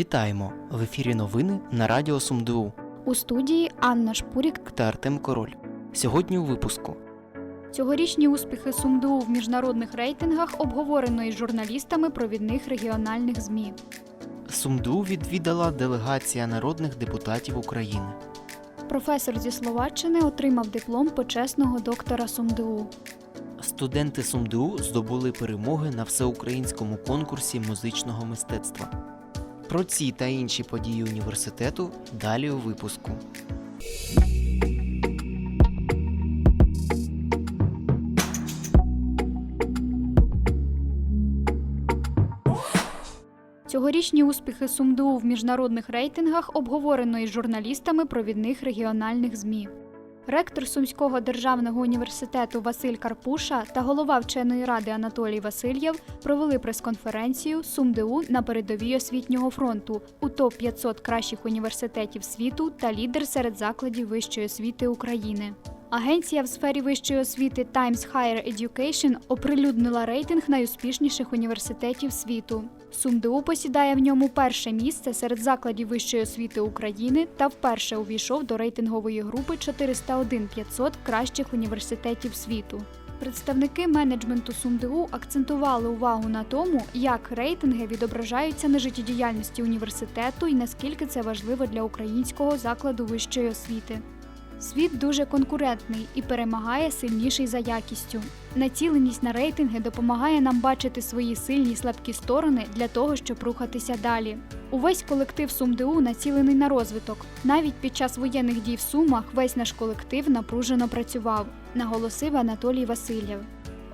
Вітаємо! В ефірі новини на Радіо СумДУ У студії Анна Шпурік. та Артем Король. Сьогодні у випуску Цьогорічні успіхи СумДУ в міжнародних рейтингах обговорено із журналістами провідних регіональних ЗМІ. СумДУ відвідала делегація народних депутатів України. Професор зі Словаччини отримав диплом почесного доктора СумДУ. Студенти СумДУ здобули перемоги на всеукраїнському конкурсі музичного мистецтва. Про ці та інші події університету далі у випуску. Цьогорічні успіхи СумДУ в міжнародних рейтингах обговорено із журналістами провідних регіональних ЗМІ. Ректор Сумського державного університету Василь Карпуша та голова вченої ради Анатолій Васильєв провели прес-конференцію СумДУ на передовій освітнього фронту у топ 500 кращих університетів світу та лідер серед закладів вищої освіти України. Агенція в сфері вищої освіти Times Higher Education оприлюднила рейтинг найуспішніших університетів світу. СумДУ посідає в ньому перше місце серед закладів вищої освіти України та вперше увійшов до рейтингової групи 401 500 кращих університетів світу. Представники менеджменту СумДУ акцентували увагу на тому, як рейтинги відображаються на життєдіяльності університету і наскільки це важливо для українського закладу вищої освіти. Світ дуже конкурентний і перемагає сильніший за якістю. Націленість на рейтинги допомагає нам бачити свої сильні слабкі сторони для того, щоб рухатися далі. Увесь колектив СумДУ націлений на розвиток. Навіть під час воєнних дій в Сумах весь наш колектив напружено працював, наголосив Анатолій Васильєв.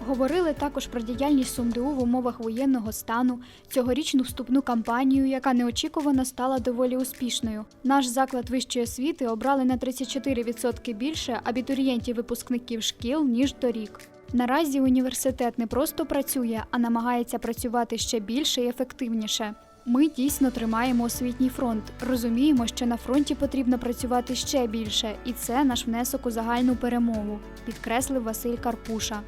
Говорили також про діяльність СумДУ в умовах воєнного стану, цьогорічну вступну кампанію, яка неочікувано стала доволі успішною. Наш заклад вищої освіти обрали на 34% більше абітурієнтів-випускників шкіл ніж торік. Наразі університет не просто працює, а намагається працювати ще більше і ефективніше. Ми дійсно тримаємо освітній фронт. Розуміємо, що на фронті потрібно працювати ще більше, і це наш внесок у загальну перемогу, підкреслив Василь Карпуша.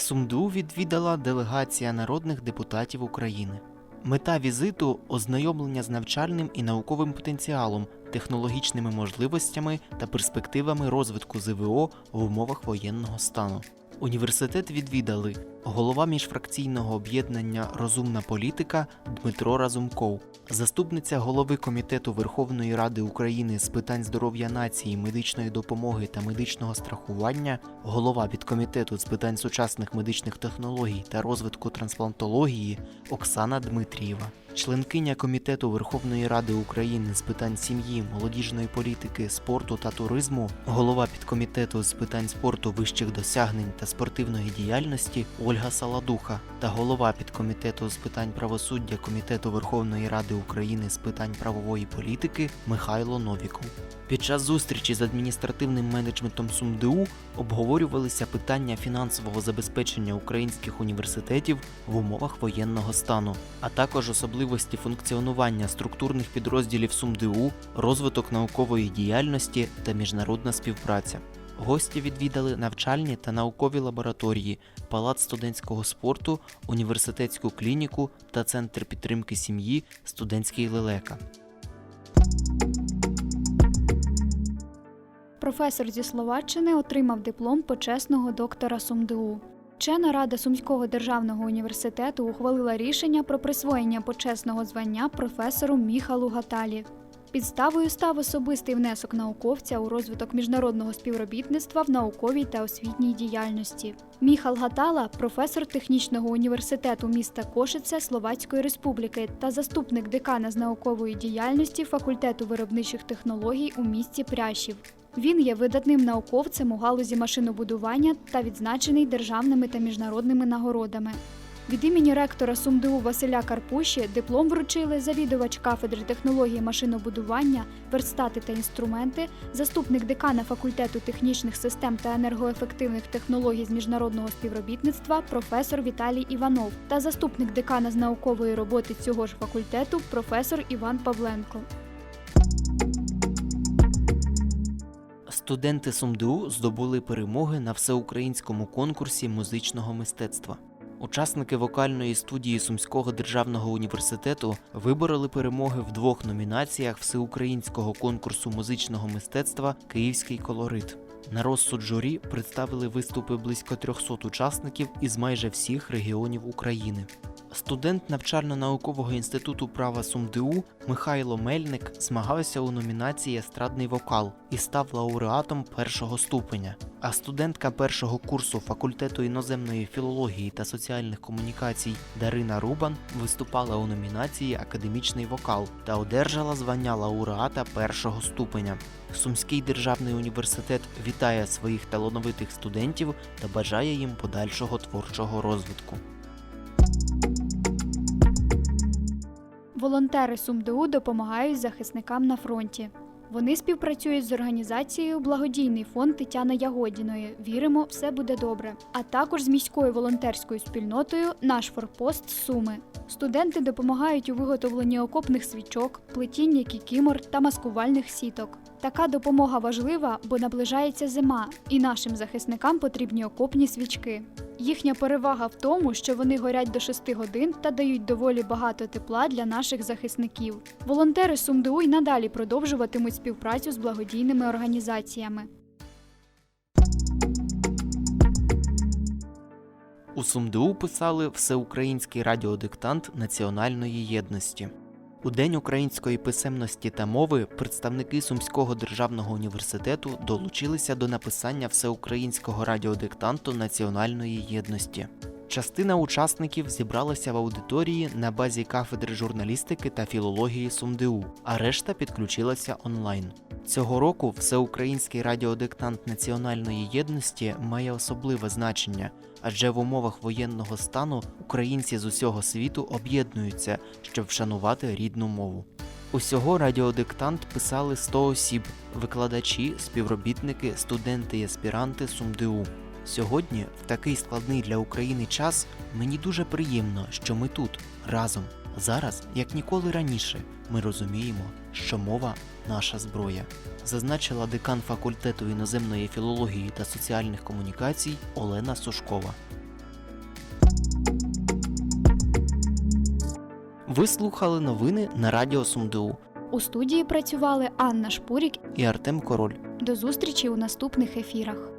СумДУ відвідала делегація народних депутатів України. Мета візиту ознайомлення з навчальним і науковим потенціалом, технологічними можливостями та перспективами розвитку ЗВО в умовах воєнного стану. Університет відвідали голова міжфракційного об'єднання Розумна політика Дмитро Разумков, заступниця голови комітету Верховної Ради України з питань здоров'я нації, медичної допомоги та медичного страхування, голова підкомітету з питань сучасних медичних технологій та розвитку трансплантології Оксана Дмитрієва, членкиня комітету Верховної Ради України з питань сім'ї, молодіжної політики, спорту та туризму, голова підкомітету з питань спорту вищих досягнень та спортивної діяльності Ольга Саладуха та голова підкомітету з питань правосуддя Комітету Верховної Ради України з питань правової політики Михайло Новіков. Під час зустрічі з адміністративним менеджментом СумДУ обговорювалися питання фінансового забезпечення українських університетів в умовах воєнного стану, а також особливості функціонування структурних підрозділів СумДУ, розвиток наукової діяльності та міжнародна співпраця. Гості відвідали навчальні та наукові лабораторії, палац студентського спорту, університетську клініку та центр підтримки сім'ї Студентський лелека. Професор зі Словаччини отримав диплом почесного доктора СумДУ. Вчена рада Сумського державного університету ухвалила рішення про присвоєння почесного звання професору Міхалу Гаталі. Підставою став особистий внесок науковця у розвиток міжнародного співробітництва в науковій та освітній діяльності. Міхал Гатала професор технічного університету міста Кошице Словацької Республіки та заступник декана з наукової діяльності факультету виробничих технологій у місті Прящів. Він є видатним науковцем у галузі машинобудування та відзначений державними та міжнародними нагородами. Від імені ректора СумДУ Василя Карпуші диплом вручили завідувач кафедри технології машинобудування, верстати та інструменти, заступник декана факультету технічних систем та енергоефективних технологій з міжнародного співробітництва професор Віталій Іванов та заступник декана з наукової роботи цього ж факультету професор Іван Павленко. Студенти СумДУ здобули перемоги на всеукраїнському конкурсі музичного мистецтва. Учасники вокальної студії Сумського державного університету вибороли перемоги в двох номінаціях всеукраїнського конкурсу музичного мистецтва Київський колорит. На розсуд журі представили виступи близько 300 учасників із майже всіх регіонів України. Студент навчально-наукового інституту права СумДУ Михайло Мельник змагався у номінації Естрадний вокал і став лауреатом першого ступеня. А студентка першого курсу факультету іноземної філології та соціальних комунікацій Дарина Рубан виступала у номінації Академічний вокал та одержала звання лауреата першого ступеня. Сумський державний університет вітає своїх талановитих студентів та бажає їм подальшого творчого розвитку. Волонтери СумДУ допомагають захисникам на фронті. Вони співпрацюють з організацією Благодійний фонд Тетяни Ягодіної. Віримо, все буде добре. А також з міською волонтерською спільнотою Наш форпост Суми. Студенти допомагають у виготовленні окопних свічок, плетіння кікімор та маскувальних сіток. Така допомога важлива, бо наближається зима, і нашим захисникам потрібні окопні свічки. Їхня перевага в тому, що вони горять до 6 годин та дають доволі багато тепла для наших захисників. Волонтери СумДУ й надалі продовжуватимуть співпрацю з благодійними організаціями. У СумДУ писали всеукраїнський радіодиктант національної єдності. У День української писемності та мови представники Сумського державного університету долучилися до написання всеукраїнського радіодиктанту національної єдності. Частина учасників зібралася в аудиторії на базі кафедри журналістики та філології СумДУ, а решта підключилася онлайн. Цього року всеукраїнський радіодиктант національної єдності має особливе значення, адже в умовах воєнного стану українці з усього світу об'єднуються, щоб вшанувати рідну мову. Усього радіодиктант писали 100 осіб, викладачі, співробітники, студенти і аспіранти СумДУ. Сьогодні, в такий складний для України час, мені дуже приємно, що ми тут разом. Зараз, як ніколи раніше, ми розуміємо, що мова наша зброя, зазначила декан факультету іноземної філології та соціальних комунікацій Олена Сушкова. Ви слухали новини на Радіо СумДУ У студії працювали Анна Шпурік. і Артем Король. До зустрічі у наступних ефірах.